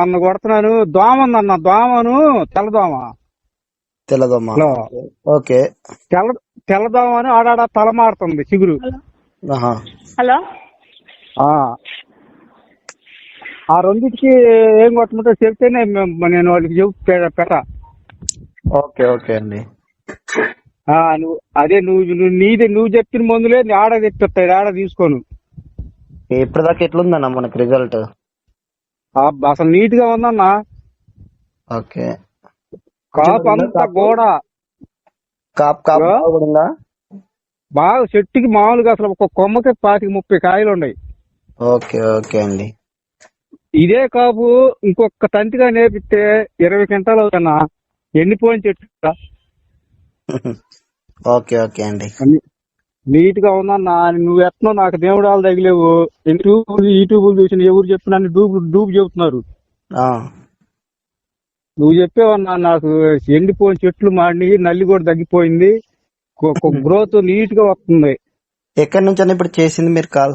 అన్న కొడుతున్నాను. దోమ ఉందన్న దోమను తెల్లదోమ. తెల్లదమ్మ హలో. ఓకే. తెల్ల తెల్లదోమను ఆడాడ తల మారుతుంది చిగురు. హలో. ఆ. ఆ రెండింటికి ఏం కొట్టమంటే చెప్తేనే మేము- నేను వాళ్ళకి చెప్ పె- పెట్ట. ఓకే ఓకే అండి. ఆ, నువ్వు అదే నువ్వు నువ్వు నీది నువ్వు చెప్పిన మందులే ఆడ తెప్పిస్తాడు ఆడ తీసుకోను. ఇప్పటిదాకా ఎట్లుందన్న మనకి రిజల్ట్? అసలు నీట్గా ఉందన్న. ఓకే. కాపు అంతా గోడ. కాప్ కాప్ బాగా చెట్టుకి మామూలుగా అసలు ఒక కొమ్మకి పాతికి ముప్పై కాయలు ఉన్నాయి. ఓకే ఓకే అండి. ఇదే కాపు ఇంకొక తంతిగా నేర్పిస్తే ఇరవై క్వింటాలు అవుతున్నా ఎండిపోయిన చెట్టు. ఓకే ఓకే అండి. నీట్గా ఉందన్న నువ్వు ఎట్నో నాకు దేవుడాలు తగిలేవు. యూట్యూబ్ యూట్యూబ్ చూసిన ఎవరు చెప్పినా డూబు డూబు చెబుతున్నారు. ఆ, నువ్వు చెప్పేవన్నా నాకు ఎండిపోయిన చెట్లు మాడి నల్లి కూడా తగ్గిపోయింది. గ్రోత్ నీట్గా వస్తుంది. ఎక్కడి నుంచి ఇప్పుడు చేసింది మీరు కాల్?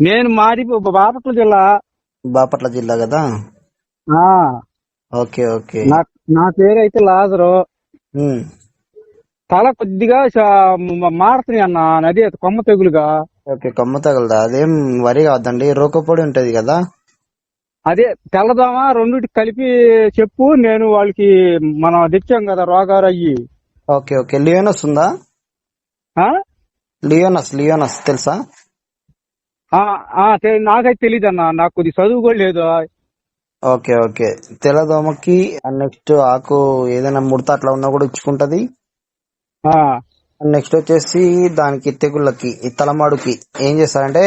నేను మాడి బాపట్ల జిల్లా. బాపట్ల జిల్లా కదా? ఆ, ఓకే ఓకే. నా నా పేరు అయితే లాజరు తల కొద్దిగా మాడుతున్నాయి అన్న నది కొమ్మ తెగులుగా. ఓకే కొమ్మ తగలదా? అదేం వరి కావద్దండి రోకపొడి ఉంటది కదా. అదే తెల్లదోమ రెండిటికి కలిపి చెప్పు నేను వాళ్ళకి మనం తెచ్చాం కదా రోగాలు అయ్యి. Okay okay. లియోనస్ ఉందా? లియోనస్ లియోనస్ తెలుసా? నాకైతే తెలియదు అన్న నాకు కొద్ది చదువు కూడా లేదు. Okay okay. తెల్లదోమకి నెక్స్ట్ ఆకు ఏదైనా ముడత అట్లా ఉన్నా కూడా ఇచ్చుకుంటది? నెక్స్ట్ వచ్చేసి దానికి తెగుళ్ళకి ఈ తలమాడుకి ఏం చేస్తారంటే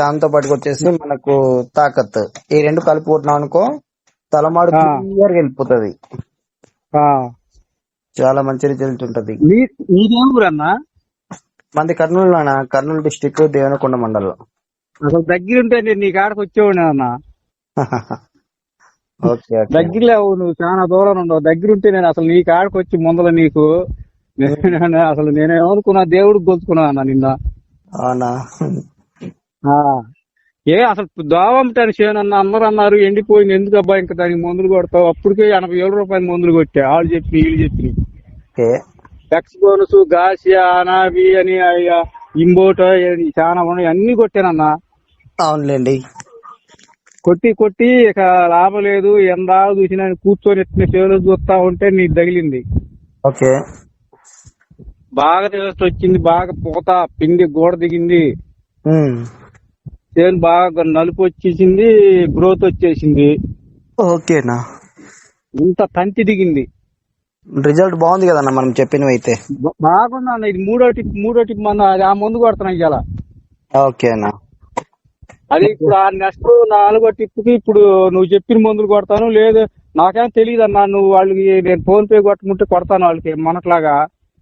దాంతో పాటుకు వచ్చేసి మనకు తాకత్. ఈ రెండు కలిపి కొట్టినాం అనుకో తలమాడు. క్లియర్ వెళ్ళిపోతుంది. చాలా మంచి రిజల్ట్ ఉంటది. మీదేం ఊరన్నా మంది కర్నూలు నాన్న కర్నూలు డిస్టిక్ దేవనకొండ మండలం. అసలు దగ్గరుంటే నేను నీ కాడకు వచ్చేవాడిని అన్న. Okay okay. దగ్గరలో నువ్వు చాలా దూరం ఉండవు దగ్గరుంటే నేను అసలు నీ కాడకు వచ్చి ముందల నీకు నేను అసలు నేనేమనుకున్నా దేవుడికి గొలుచుకున్నా అన్న నిన్న. అవునా? ఆ. ఏ అసలు దోవమటాను చేయనన్న అందరూ అన్నారు ఎండిపోయింది. ఎందుకు అబ్బా ఇంకా దానికి మందులు కొడతావు? అప్పటికే ఎనభై ఏడు రూపాయల మందులు కొట్టా. వాళ్ళు చెప్పి వీళ్ళు చెప్పి. ఎక్స్ బోనస్ గాసియా అనాబి అని అయ్య, ఇంబోటో చాలా ఉన్నాయి. అన్ని కొట్టానన్నా. అవునులేండి. కొట్టి కొట్టి ఇక లాభం లేదు. ఎందా చూసినా కూర్చొని ఎట్టిన చేలో చూస్తా ఉంటే నీకు తగిలింది. ఓకే. బాగా టేస్ట్ వచ్చింది బాగా పూత పిండి గోడ దిగింది. చేను బాగా నలుపు వచ్చేసింది గ్రోత్ వచ్చేసింది. ఓకేనా ఇంత తంతి దిగింది. రిజల్ట్ బాగుంది కదన్న మనం చెప్పినవి అయితే. బాగుంది అన్న ఇది మూడో టిప్ మూడో టిప్ మన అది ఆ ముందు కొడుతున్నాం ఇవాళ ఓకేనా అది ఇప్పుడు ఆ నెక్స్ట్ నాలుగో టిప్కి ఇప్పుడు నువ్వు చెప్పిన మందులు కొడతాను లేదు నాకేం తెలియదు అన్న నువ్వు వాళ్ళకి నేను ఫోన్ పే కొట్టమంటే కొడతాను వాళ్ళకి మొన్నట్లాగా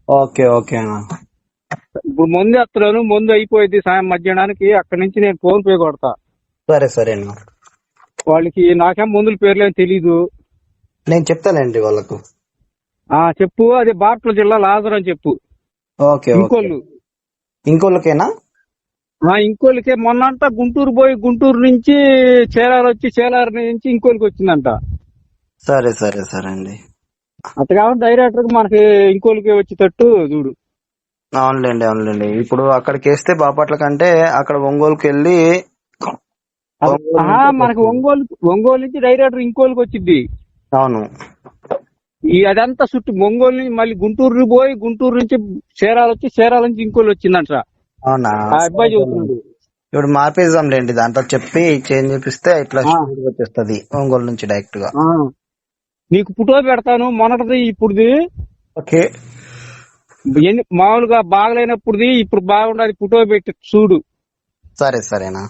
ఓకే ఓకేనా ఇప్పుడు ముందు ఎత్తున్నాను ముందు అయిపోయింది సాయం మధ్యాహ్నానికి అక్కడి నుంచి నేను ఫోన్ పే కొడతా. సరే సరేనా వాళ్ళకి నాకేం మందుల పేర్లేం తెలీదు. నేను చెప్తానండి వాళ్ళకు. ఆ చెప్పు అదే బాపట్ల జిల్లా లాజర్ అని చెప్పు. Okay okay. ఇంకోళ్ళు. ఇంకోళ్ళకేనా? ఆ ఇంకోళ్ళకే మొన్నంతా గుంటూరు పోయి గుంటూరు నుంచి చేలారు వచ్చి చేలారు నుంచి ఇంకోళ్ళకి వచ్చిందంట. సరే సరే సరే అండి. అట్లా కాబట్టి డైరెక్టర్ మనకి ఇంకోళ్ళకి వచ్చేటట్టు చూడు. అవునులేండి అవునులేండి. ఇప్పుడు అక్కడికి వేస్తే బాపట్ల కంటే అక్కడ ఒంగోలుకి వెళ్ళి మనకి ఒంగోలు ఒంగోలు నుంచి డైరెక్టర్ ఇంకోళ్ళకి వచ్చింది అవును. ఈ అదంతా చుట్టూ ఒంగోలు నుంచి మళ్ళీ గుంటూరు పోయి గుంటూరు నుంచి చీరాలు వచ్చి చీరాల నుంచి ఇంకోళ్ళు వచ్చిందంట. అవునా? ఆ అబ్బాయి చెబుతున్నాడు ఇప్పుడు మార్పేద్దాంలేండి దాంట్లో చెప్పి చేంజ్ చేపిస్తే ఇట్లా వచ్చేస్తది ఒంగోలు నుంచి డైరెక్ట్గా. నీకు ఫోటో పెడతాను మొన్నటిది ఇప్పుడుది. ఓకే. ఎన్ని మామూలుగా బాగలేనప్పుడుది ఇప్పుడు బాగుండదు ఫోటో పెట్టి చూడు. సరే సరేనా.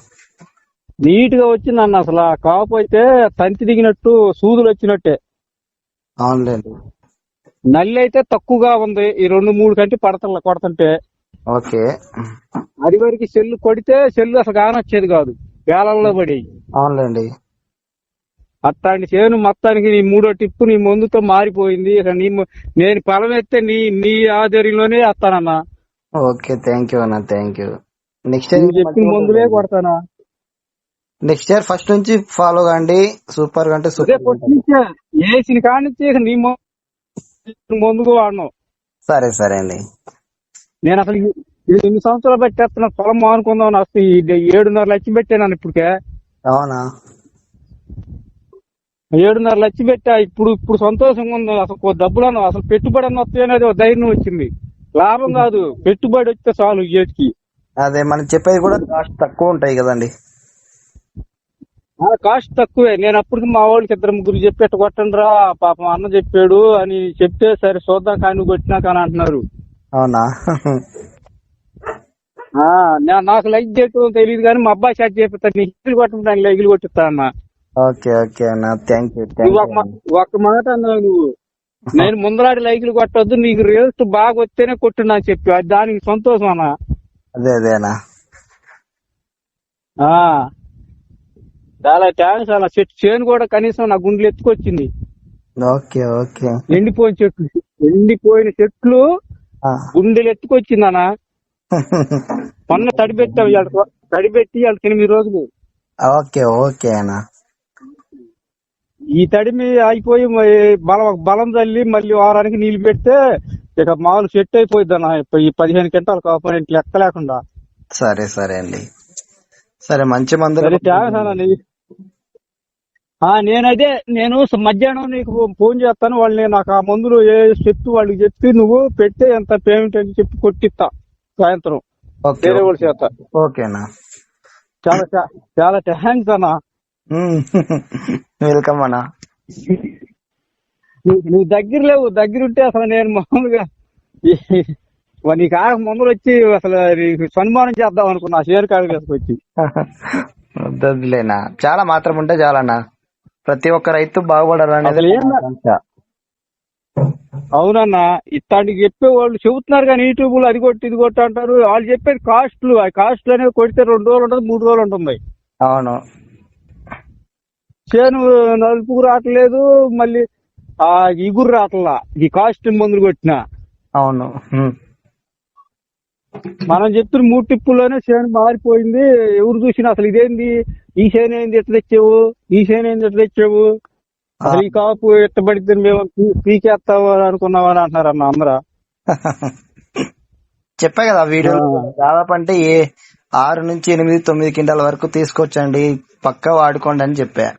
నీట్గా వచ్చింది అన్న అసలు ఆ కాపు అయితే తంతి దిగినట్టు సూదులు వచ్చినట్టే. అవునులేండి. నల్లి అయితే తక్కువగా ఉంది ఈ రెండు మూడు కంటే పడతల కొడతంటే. ఓకే. అది వరకు సెల్లు కొడితే సెల్లు అసలు కానొచ్చేది కాదు వేలల్లో పడి అవునులేండి. అట్లాంటి చేను మొత్తానికి నీ మూడో టిప్పు నీ ముందుతో మారిపోయింది. ఇక నీ నేను పొలం ఎత్తే నీ నీ ఆధ్వర్యంలోనే వస్తానన్నా. ఓకే థ్యాంక్ యూ అన్న థ్యాంక్ యూ. నెక్స్ట్ నువ్వు చెప్పిన మందులే కొడతానా? నెక్స్ట్ ఇయర్ ఫస్ట్ నుంచి ఫాలో కండి. సూపర్ అంటే సూపర్ వేసిన కానించి ఇక నీ ముందుకు వాడను. సరే సరే అండి. నేను అసలు ఎన్ని సంవత్సరాలు పెట్టేస్తున్నా? పొలం మానుకుందాం అని అసలు ఈ ఏడున్నర లక్షలు పెట్టాను ఇప్పటికే. అవునా? ఏడున్నర లక్షలు పెట్టా ఇప్పుడు ఇప్పుడు సంతోషంగా ఉంది. అసలు డబ్బులను అసలు పెట్టుబడి అన్న ఒక ధైర్యం వచ్చింది. లాభం కాదు పెట్టుబడి వస్తే చాలు ఏటికి అదే మనం చెప్పేది కూడా కాస్ట్ తక్కువ ఉంటాయి కదండి. ఆ కాస్ట్ తక్కువే. నేను అప్పటికి మా వాళ్ళకి ఇద్దరు ముగ్గురు చెప్పి కొట్టండి రా పాపం అన్న చెప్పాడు అని చెప్తే సరే చూద్దాం కానీ కొట్టినా కానీ అంటున్నారు. అవునా? నాకు లైక్ చేయటం తెలియదు కానీ మా అబ్బాయి షాట్ చేపిస్తాను నీ హిట్లు కొట్టడం లైకులు కొట్టిస్తా అన్న ఓకే ఓకే అన్న. థ్యాంక్ యూ ఒక్క మాట అన్నావు నువ్వు. నేను ముందరాడి లైకులు కొట్టొద్దు నీకు రిజల్ట్ బాగా వస్తేనే కొట్టు నాకు చెప్పి. అది దానికి సంతోషం అన్న. అదే అదే అన్న. ఆ. చాలా థ్యాంక్స్ అన్న. చెట్టు చేను కూడా కనీసం నా గుండెలు ఎత్తుకొచ్చింది. Okay okay. ఎండిపోయిన చెట్లు ఎండిపోయిన చెట్లు. గుండెలు ఎత్తుకొచ్చింది అన్న. మొన్న తడిపెట్టాం తడిపెట్టి వాళ్ళకి ఎనిమిది రోజులు. ఓకే ఓకే అన్న. ఈ తడిమి అయిపోయి బలం బలం చల్లి మళ్ళీ వారానికి నీళ్ళు పెడితే ఇక మామూలు సెట్ అయిపోయింది అన్న. ఈ పదిహేను క్వింటాలు కాకపోతే లెక్క లేకుండా. సరే సరే అండి. సరే మంచి మందులు సరే థ్యాంక్స్ అన్న నీ- ఆ నేనదే నేను మధ్యాహ్నం నీకు ఫోన్ చేస్తాను. వాళ్ళు నేను నాకు ఆ మందులు ఏ చెప్పి వాళ్ళకి చెప్పి నువ్వు పెడితే ఎంత పేమెంట్ అని చెప్పి కొట్టిస్తా సాయంత్రం. వేరే వాళ్ళ చాలా చాలా థ్యాంక్స్ అన్న. వెల్కమ్ అన్న. నువ్వు దగ్గర లేవు దగ్గర ఉంటే అసలు నేను మామూలుగా నీకు ఆ మందులు వచ్చి అసలు సన్మానం చేద్దాం అనుకున్నా షేర్ కార్డు తీసుకొచ్చి. వద్దులేనా. చాలా మాత్రం ఉంటే చాలన్న. ప్రతి ఒక్క రైతు బాగుపడాలనేది నా. అవునన్నా ఇట్లాంటివి చెప్పే వాళ్ళు చెబుతున్నారు కానీ యూట్యూబ్లో అది కొట్టి ఇది కొట్టి అంటారు. వాళ్ళు చెప్పేది కాస్ట్లు ఆ కాస్ట్లు అనేవి కొడితే రెండు రోజులు ఉంటుంది మూడు రోజులు ఉంటుంది అవును. చేను నలుపుకు రావట్లేదు మళ్ళీ ఆ ఇగురు రావట్లా ఈ కాస్ట్ మందులు కొట్టిన. అవును. మనం చెప్పిన మూడు టిప్పుల్లోనే చేను మారిపోయింది. ఎవరు చూసినా అసలు ఇదేంది? ఈ చేను ఏంది? ఎట్లా తెచ్చావు? ఈ చేను ఏంది? ఎట్లా తెచ్చావు? అసలు ఈ కాపు ఎట్ట మేము పీకేస్తావు అని అనుకున్నావు అని అంటున్నారు అన్న అందరూ. చెప్పా కదా వీడియో. దాదాపు అంటే ఏ ఆరు నుంచి ఎనిమిది తొమ్మిది క్వింటాల వరకు తీసుకొచ్చండి. పక్కా వాడుకోండి అని చెప్పా.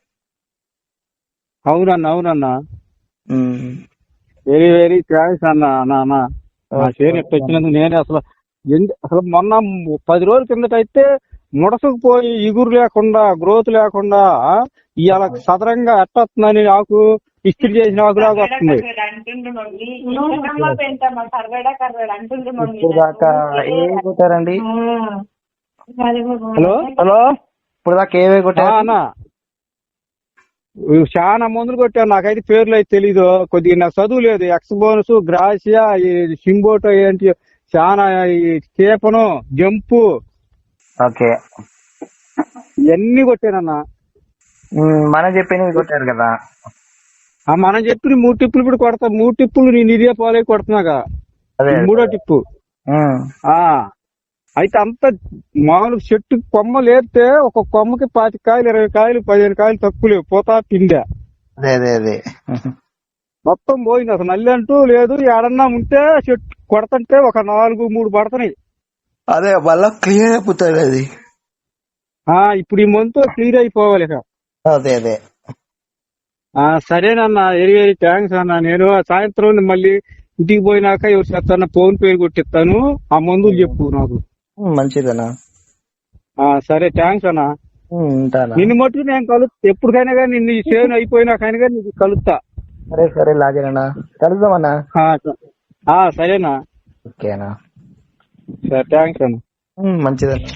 అవునన్న అవునన్న. వెరీ వెరీ థ్యాంక్స్ అన్న అన్న నా ఎట్ట వచ్చినందుకు నేనే అసలు ఎందు- అసలు మొన్న పది రోజుల కిందట అయితే ముడసకుపోయి ఇగురు లేకుండా గ్రోత్ లేకుండా ఇవాళ సదరంగా ఎట్టొస్తుందని నాకు ఇస్త్రీ చేసిన ఆకులాగా వస్తుంది. హలో? హలో? ఇప్పుడు దాకా ఏవే అన్న. ఇవి చాలా మందులు కొట్టాను నాకైతే పేర్లు అయితే తెలీదు. కొద్దిగా నాకు చదువు లేదు. ఎక్స్ బోనస్ గ్రాసియా ఈ సింబోటో ఏంటి చాలా ఈ చేపను జంపు ఓకే. ఇవన్నీ కొట్టానన్నా. మనం చెప్పినవి కొట్టారు కదా. ఆ మనం చెప్పిన మూడు టిప్పులు ఇప్పుడు కొడతా. మూడు టిప్పులు నేను ఇదే పాలే కొడుతున్నాగా. ఈ మూడో టిప్పు. అయితే అంత మామూలు చెట్టు కొమ్మ లేపితే ఒక కొమ్మకి పాతి కాయలు ఇరవై కాయలు పదిహేను కాయలు తక్కువ లేవు. పోతా పిండా అదే అదే అదే. మొత్తం పోయింది. అసలు నల్లి అంటూ లేదు. ఏడన్నా ఉంటే చెట్టు కొడతంటే ఒక నాలుగు మూడు పడుతున్నాయి అదే మళ్ళా క్లియర్ అయిపోతుంది అది. ఆ ఇప్పుడు ఈ మంతు క్లియర్ అయిపోవాలి ఇక. అదే అదే. ఆ సరేనన్నా వెరీ వెరీ థ్యాంక్స్ అన్న. నేను సాయంత్రం మళ్ళీ ఇంటికి పోయినాక ఎవరు చెప్తాను ఫోన్ పే కొట్టిస్తాను. ఆ మందులు చెప్పు నాకు. మంచిదనా ఆ సరే థ్యాంక్స్ అన్న. నిన్ను మట్టుకు నేను కలు ఎప్పటికైనా కానీ నిన్ను చేను అయిపోయినాకైనా కానీ నీకు కలుస్తా సరే సరే లాగేనన్నా. కలుద్దామన్నా? సరేనా. ఓకేనా సరే థ్యాంక్స్ అన్న. మంచిదన్నా.